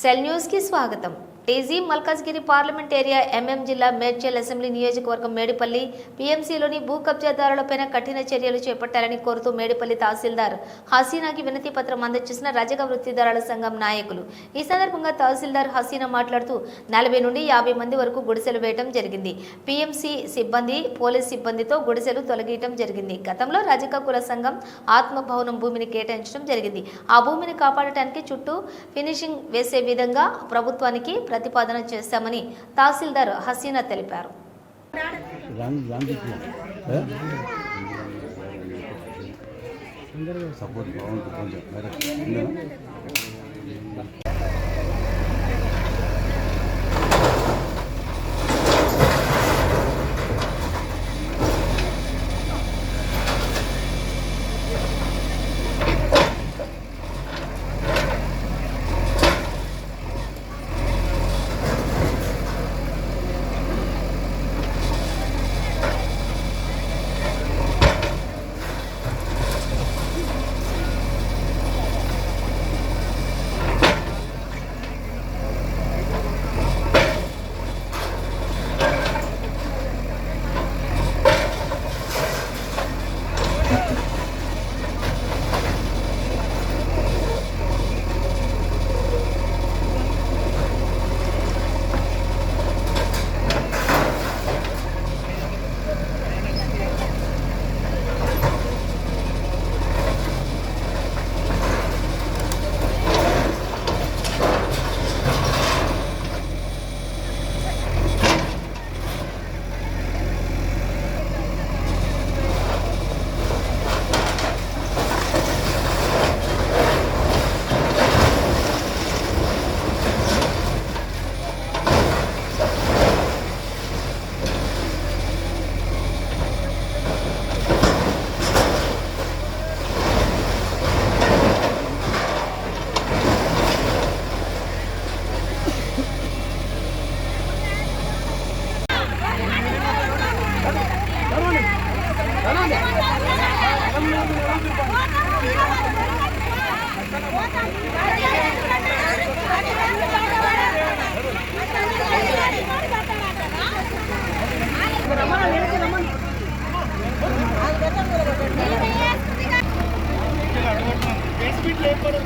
Cell న్యూస్కి స్వాగతం. D G Malkajgiri parliament area M M జిల్లా మేడ్చల్ అసెంబ్లీ నియోజకవర్గం మేడిపల్లి. పీఎంసీలోని భూ కబ్జాదారులపైన కఠిన చర్యలు చేపట్టాలని కోరుతూ మేడిపల్లి తహసీల్దార్ హసీనాకి వినతి పత్రం అందజేసిన రజక వృత్తిదారుల సంఘం నాయకులు. ఈ సందర్భంగా తహసీల్దార్ హసీనా మాట్లాడుతూ నలభై నుండి యాభై మంది వరకు గుడిసెలు వేయటం జరిగింది. పీఎంసీ సిబ్బంది పోలీస్ సిబ్బందితో గుడిసెలు తొలగియటం జరిగింది. గతంలో రజక కుల సంఘం ఆత్మభవనం భూమిని కేటాయించడం జరిగింది. ఆ భూమిని కాపాడటానికి చుట్టూ ఫినిషింగ్ వేసే విధంగా ప్రభుత్వానికి ప్రతిపాదన చేశామని తహసీల్దార్ హసీనా తెలిపారు. సపోర్ట్ బాగుంటుంది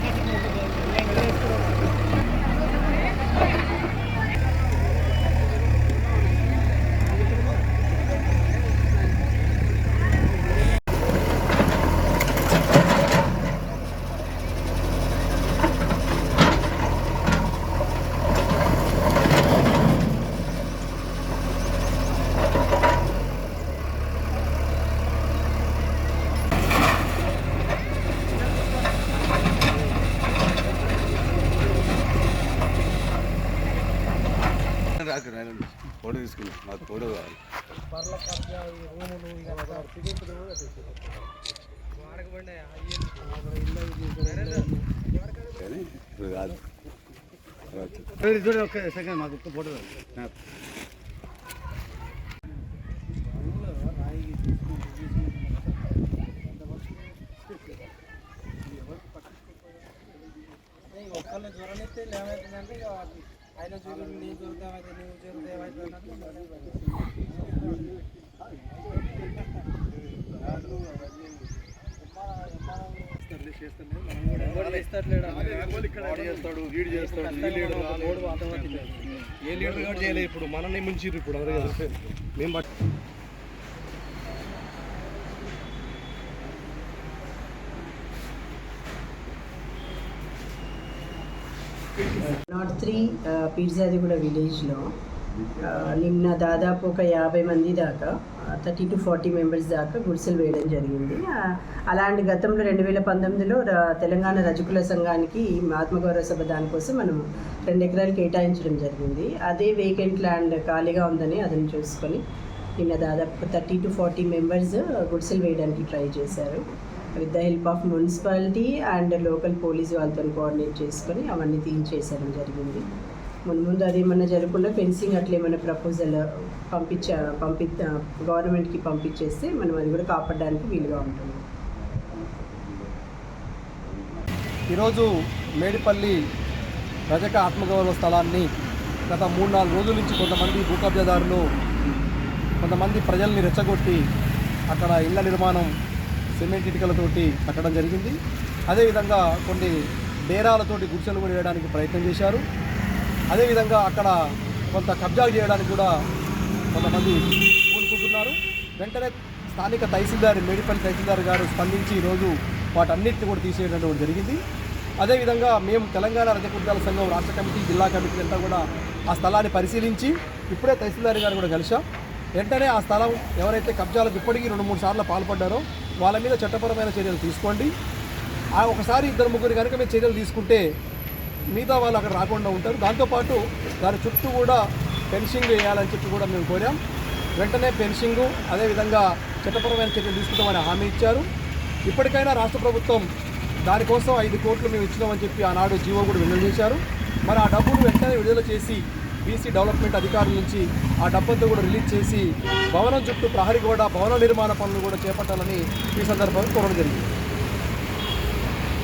Thank you. రాకు నేను ఫోటో తీసుకున్నా. నాకు ఫోటో కావాలి. కానీ ఇప్పుడు కాదు. రావచ్చు. సెకండ్ మాకు ఒక్క ఫోటో ఒక్కళ్ళని జ్వరనిస్తే ఏమవుతుందంటే ఇక ఆయన చూడు నీ నువ్వు ఏ లీడర్ కూడా చేయలేదు ఇప్పుడు మనల్ని ముంచిర్రు ఇప్పుడు అందరూ మేము రాత్రి పీర్జాదిగూడ విలేజ్లో నిన్న దాదాపు ఒక యాభై మంది దాకా థర్టీ టు ఫార్టీ మెంబర్స్ దాకా గుడిసెలు వేయడం జరిగింది. అలాంటి గతంలో రెండు వేల పంతొమ్మిదిలో ర- తెలంగాణ రజకుల సంఘానికి ఆత్మగౌరవ సభ దానికోసం మనం రెండు ఎకరాలు కేటాయించడం జరిగింది. అదే వేకెంట్ ల్యాండ్ ఖాళీగా ఉందని అదని చూసుకొని నిన్న దాదాపు థర్టీ టు ఫార్టీ మెంబర్స్ గుడిసెలు వేయడానికి ట్రై చేశారు. With the help of municipality and local police వాళ్ళతో కోఆర్డినేట్ చేసుకొని అవన్నీ తీయించేసడం జరిగింది. ముందు ముందు అది ఏమన్నా జరగకుండా ఫెన్సింగ్ అట్లా ఏమైనా ప్రపోజల్ పంపించ పంపి గవర్నమెంట్కి పంపించేస్తే మనం అది కూడా కాపాడడానికి వీలుగా ఉంటుంది. ఈరోజు మేడిపల్లి రజక ఆత్మగౌరవ స్థలాన్ని గత మూడు నాలుగు రోజుల నుంచి కొంతమంది భూకబ్జాదారులు కొంతమంది ప్రజల్ని రెచ్చగొట్టి అక్కడ ఇళ్ళ నిర్మాణం సిమెంట్ ఇటుకలతోటి కట్టడం జరిగింది. అదేవిధంగా కొన్ని డేరాలతోటి గుడిసెలు కూడా వేయడానికి ప్రయత్నం చేశారు. అదేవిధంగా అక్కడ కొంత కబ్జాలు చేయడానికి కూడా కొంతమంది కోరుకుంటున్నారు వెంటనే స్థానిక తహసీల్దార్ మేడిపల్లి తహసీల్దార్ గారు స్పందించి ఈరోజు వాటన్నిటిని కూడా తీసేయడం కూడా జరిగింది. అదేవిధంగా మేము తెలంగాణ రజకుర్దాల సంఘం రాష్ట్ర కమిటీ జిల్లా కమిటీ అంతా కూడా ఆ స్థలాన్ని పరిశీలించి ఇప్పుడే తహసీల్దార్ గారు కూడా కలిసాం వెంటనే ఆ స్థలం ఎవరైతే కబ్జాలకు ఇప్పటికీ రెండు మూడు సార్లు పాల్పడ్డారో వాళ్ళ మీద చట్టపరమైన చర్యలు తీసుకోండి. ఆ ఒకసారి ఇద్దరు ముగ్గురు కనుక మీరు చర్యలు తీసుకుంటే మిగతా వాళ్ళు అక్కడ రాకుండా ఉంటారు. దాంతోపాటు దాని చుట్టూ కూడా ఫెన్సింగ్ వేయాలని చెప్పి కూడా మేము కోరాం. వెంటనే ఫెన్సింగ్ అదేవిధంగా చట్టపరమైన చర్యలు తీసుకుంటామని హామీ ఇచ్చారు. ఇప్పటికైనా రాష్ట్ర ప్రభుత్వం దానికోసం ఐదు కోట్లు మేము ఇచ్చినామని చెప్పి ఆనాడు జీవో కూడా విడుదల చేశారు మరి ఆ డబ్బును వెంటనే విడుదల చేసి బీసీ డెవలప్మెంట్ అధికారుల నుంచి ఆ డబ్బంతా కూడా రిలీజ్ చేసి భవనం చుట్టూ ప్రహరీ కూడా భవన నిర్మాణ పనులు కూడా చేపట్టాలని ఈ సందర్భంగా కోరడం జరిగింది.